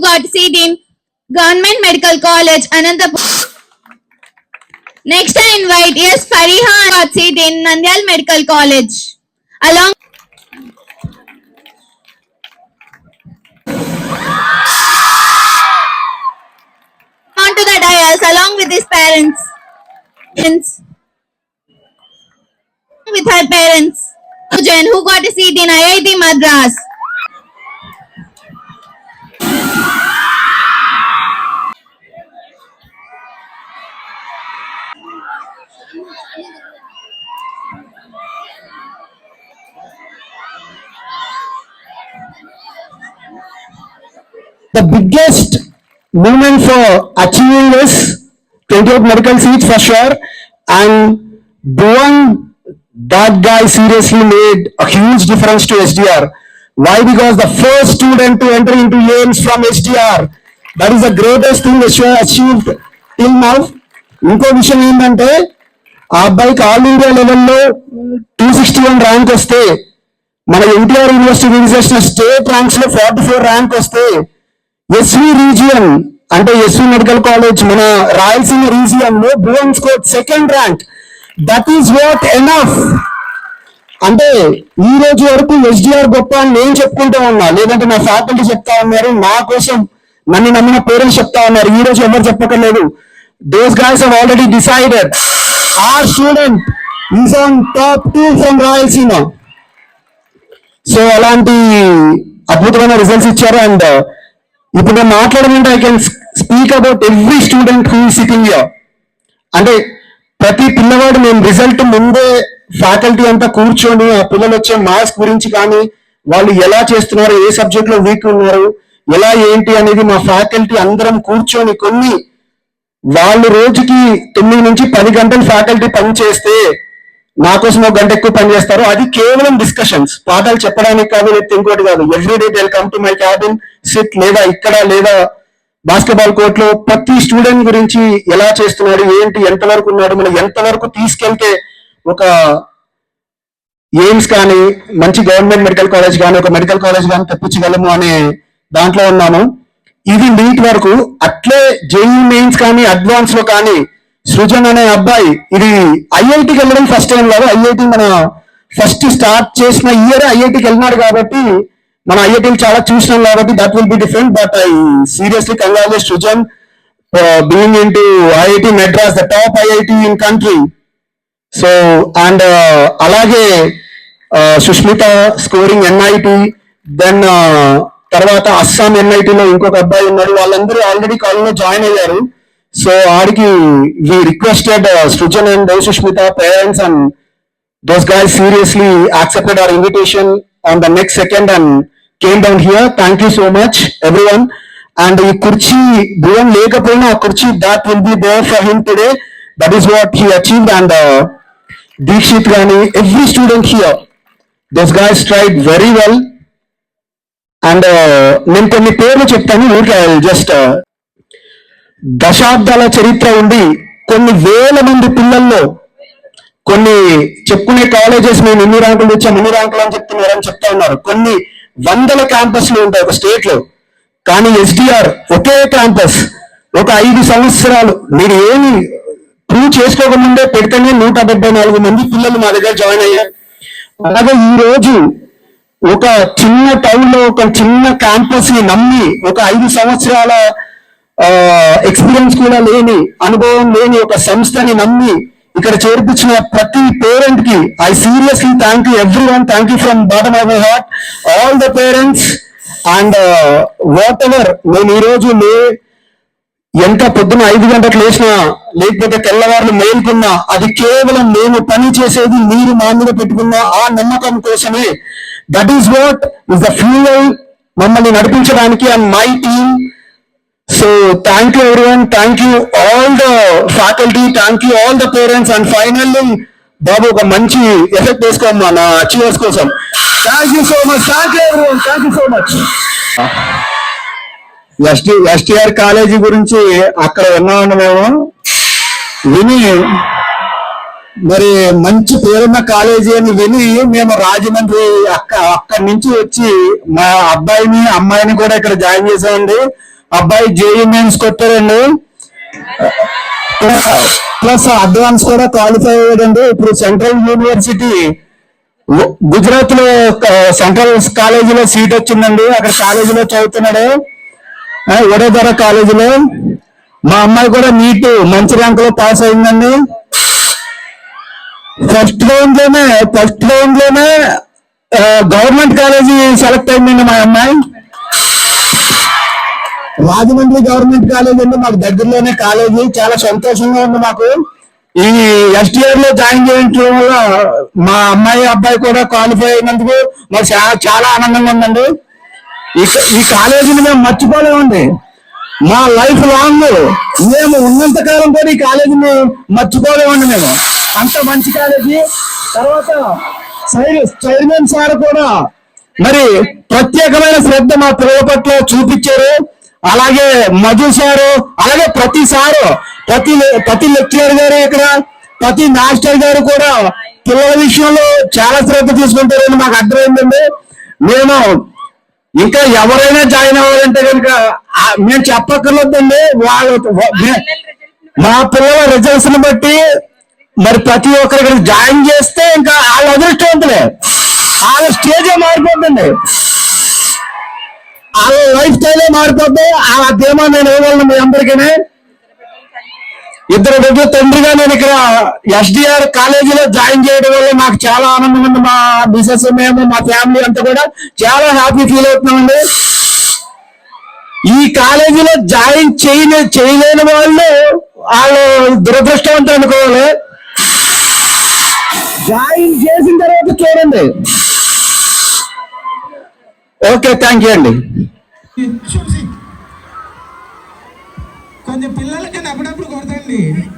got seat in Government Medical College, Anantapur. Next, I invite S. Fariha got seat in Nandyal Medical College. Along onto the dais along with his parents. With her parents. Who got a seat in IIT Madras. the biggest movement for achieving this 28 medical seats for sure and Bhuvan that guy seriously made a huge difference to SDR why because the first student to enter into AIMS from SDR that is the greatest thing SDR achieved till now ఇంకో విషయం ఏంటంటే ఆ అబ్బాయికి all India లెవెల్లో two sixty one rank వస్తే మన NTR university release చేసిన state ర్యాంక్స్లో ఫార్టీ ఫోర్ ర్యాంక్ వస్తే ఎస్వి రీజియన్ అంటే ఎస్వి మెడికల్ కాలేజ్ మన Rayalaseema రీజియన్లో Bhuvan score second rank that is what enough అంటే ఈ రోజు వరకు ఎస్డిఆర్ గొప్ప అని నేను చెప్పుకుంటూ ఉన్నా. లేదంటే నా ఫ్యాకల్టీ చెప్తా ఉన్నారు నా కోసం నన్ను నమ్మిన పేరెంట్స్ చెప్తా ఉన్నారు. ఈ రోజు ఎవరు చెప్పకలేదు those guys already decided are student is on top two from Rayalaseema. So అలాంటి అద్భుతమైన రిజల్ట్స్ ఇచ్చారు అండ్ ఇప్పుడు నేను మాట్లాడమంటే I can speak about every student who sitting here అంటే ప్రతి పిల్లవాడు మేము రిజల్ట్ ముందే ఫ్యాకల్టీ అంతా కూర్చొని ఆ పిల్లలు వచ్చే మార్క్స్ గురించి కానీ వాళ్ళు ఎలా చేస్తున్నారు ఏ సబ్జెక్ట్లో వీక్ ఉన్నారు ఎలా ఏంటి అనేది మా ఫ్యాకల్టీ అందరం కూర్చొని కొన్ని వాళ్ళు రోజుకి తొమ్మిది నుంచి పది గంటలు ఫ్యాకల్టీ పని చేస్తే నా కోసం ఒక గంట ఎక్కువ పని చేస్తారు అది కేవలం డిస్కషన్స్ పాఠాలు చెప్పడానికి కాదు లేకపోతే ఇంకోటి కాదు. Every day come to my cabin sit లేదా ఇక్కడ లేదా బాస్కెట్బాల్ కోర్ట్లో. ప్రతి స్టూడెంట్ గురించి ఎలా చేస్తున్నాడు ఏంటి ఎంతవరకు ఉన్నాడు మనం ఎంతవరకు తీసుకెళ్తే ఒక ఎయిమ్స్ కానీ మంచి గవర్నమెంట్ మెడికల్ కాలేజ్ కానీ ఒక మెడికల్ కాలేజ్ కానీ తెప్పించగలము అనే దాంట్లో ఉన్నాము. ఇది నీట్ వరకు. అట్లే జేఈ మెయిన్స్ కానీ అడ్వాన్స్లో కానీ సృజన్ అనే అబ్బాయి ఇది ఐఐటికి వెళ్ళడం ఫస్ట్ టైం కాదు ఐఐటి మన ఫస్ట్ స్టార్ట్ చేసిన ఇయర్ ఐఐటికి వెళ్ళినాడు కాబట్టి మన ఐఐటీలు చాలా చూసినాం కాబట్టి that will be different but I seriously congratulate Srujan being into IIT Madras the top IIT in country so and అలాగే uh, Sushmita scoring NIT then తర్వాత అస్సాం ఎన్ఐటీలో ఇంకొక అబ్బాయి ఉన్నాడు వాళ్ళందరూ ఆల్రెడీ కాలనీలో జాయిన్ అయ్యారు. సో ఆడికి we requested Srujan and Sushmita parents and those guy seriously accepted our invitation on the next second and came down here thank you so much everyone and ఈ కుర్చీ భయం లేకపోయినా ఆ కుర్చీ that will be bore for him today that is what he achieved and Dikshit గాని every student here those guy stride very well and నేను కొన్ని పేర్లు చెప్తాను ఊరికే జస్ట్ దశాబ్దాల చరిత్ర ఉండి కొన్ని వేల మంది పిల్లల్లో కొన్ని చెప్పుకునే కాలేజెస్ మేము ఇన్ని ర్యాంకులు వచ్చాం ఇన్ని ర్యాంకులు అని చెప్తున్నారు అని చెప్తా ఉన్నారు. కొన్ని వందల క్యాంపస్లు ఉంటాయి ఒక స్టేట్లో కానీ ఎస్డిఆర్ ఒకే క్యాంపస్ ఒక ఐదు సంవత్సరాలు. మీరు ఏమి ప్రూవ్ చేసుకోకముందే పెడితేనే నూట డెబ్బై నాలుగు మంది పిల్లలు మా దగ్గర జాయిన్ అయ్యారు. అలాగే ఈ రోజు ఒక చిన్న టౌన్లో ఒక చిన్న క్యాంపస్ని నమ్మి ఒక ఐదు సంవత్సరాల ఎక్స్పీరియన్స్ కూడా లేని అనుభవం లేని ఒక సంస్థని నమ్మి ఇక్కడ చేర్పించిన ప్రతి పేరెంట్కి I seriously thank you everyone thank you from bottom of my heart all the parents and whatever నేను ఈ రోజు లే ఎంత పొద్దున ఐదు గంటలకు లేచినా లేకపోతే తెల్లవారులు మేల్కున్నా అది కేవలం మేము పని చేసేది మీరు మా మీద పెట్టుకున్న ఆ నమ్మకం కోసమే that is what is the fuel మమ్మల్ని నడిపించడానికి and my team so thank you everyone thank you all the faculty thank you all the parents and finally బాబు ఒక మంచి ఎఫెక్ట్ వేసుకోమ్మా నా అచీవర్స్ కోసం. Thank you so much thank you everyone thank you so much ST STR college గురించి అక్కడ విన్నామండి మేము విని మరి మంచి పేరున్న కాలేజీ అని విని మేము రాజమండ్రి అక్క అక్కడి నుంచి వచ్చి మా అబ్బాయిని అమ్మాయిని కూడా ఇక్కడ జాయిన్ చేసామండి అబ్బాయి జేఈ మెయిన్స్ కొట్టారండి. ప్లస్ అడ్వాన్స్ కూడా క్వాలిఫై అయ్యాడండి. ఇప్పుడు సెంట్రల్ యూనివర్సిటీ గుజరాత్లో సెంట్రల్ కాలేజీలో సీట్ వచ్చిందండి. అక్కడ కాలేజీలో చదువుతున్నాడు. వడోదర కాలేజీలో. మా అమ్మాయి కూడా నీట్ మంచి ర్యాంక్లో పాస్ అయిందండి. ఫస్ట్ రౌండ్లోనే ఫస్ట్ రౌండ్లోనే గవర్నమెంట్ కాలేజీ సెలెక్ట్ అయిందండి మా అమ్మాయి. రాజమండ్రి గవర్నమెంట్ కాలేజ్ అండి మాకు దగ్గరలోనే కాలేజీ చాలా సంతోషంగా ఉంది మాకు. ఈ ఎస్టీఆర్లో జాయిన్ చేయడం వల్ల మా అమ్మాయి అబ్బాయి కూడా క్వాలిఫై అయినందుకు మాకు చాలా ఆనందంగా ఉందండి. ఈ ఈ కాలేజీని మేము మర్చిపోలేమండి. మా లైఫ్ లాంగ్ మేము ఉన్నంత కాలం కూడా ఈ కాలేజీని మర్చిపోలేమండి మేము. అంత మంచి కాలేజీ. తర్వాత చైర్ చైర్మన్ సార్ కూడా మరి ప్రత్యేకమైన శ్రద్ధ మా పిల్లల పట్ల చూపించారు. అలాగే మధు సారు అలాగే ప్రతి సారు ప్రతి ప్రతి లెక్చరర్ గారు ఇక్కడ ప్రతి మాస్టర్ గారు కూడా పిల్లల విషయంలో చాలా శ్రద్ధ తీసుకుంటారని మాకు అర్థమైందండి. మేము ఇంకా ఎవరైనా జాయిన్ అవ్వాలంటే కనుక మేము చెప్పక్కర్లేదండి. వాళ్ళు మా పిల్లల రిజల్ట్స్ని బట్టి మరి ప్రతి ఒక్కరు ఇక్కడ జాయిన్ చేస్తే ఇంకా వాళ్ళ అదృష్టవంతులే వాళ్ళ స్టేజే మారిపోతుంది వాళ్ళ లైఫ్ స్టైలే మారిపోతే ఆ ధీమా నేను ఇవ్వగలను మీ అందరికీ ఇద్దరు బిడ్డల తండ్రిగా నేను ఇక్కడ ఎస్డిఆర్ కాలేజీలో జాయిన్ చేయడం వల్ల నాకు చాలా ఆనందం ఉంది. మా బిజినెస్ మేము మా ఫ్యామిలీ అంతా కూడా చాలా హ్యాపీ ఫీల్ అవుతున్నామండి. ఈ కాలేజీలో జాయిన్ చేయలే చేయలేని వాళ్ళు వాళ్ళు దురదృష్టవంతం అనుకోవాలి. జాయిన్ చేసిన తర్వాత చూడండి. ఓకే థ్యాంక్ యూ అండి. కొంచెం పిల్లలు Yeah.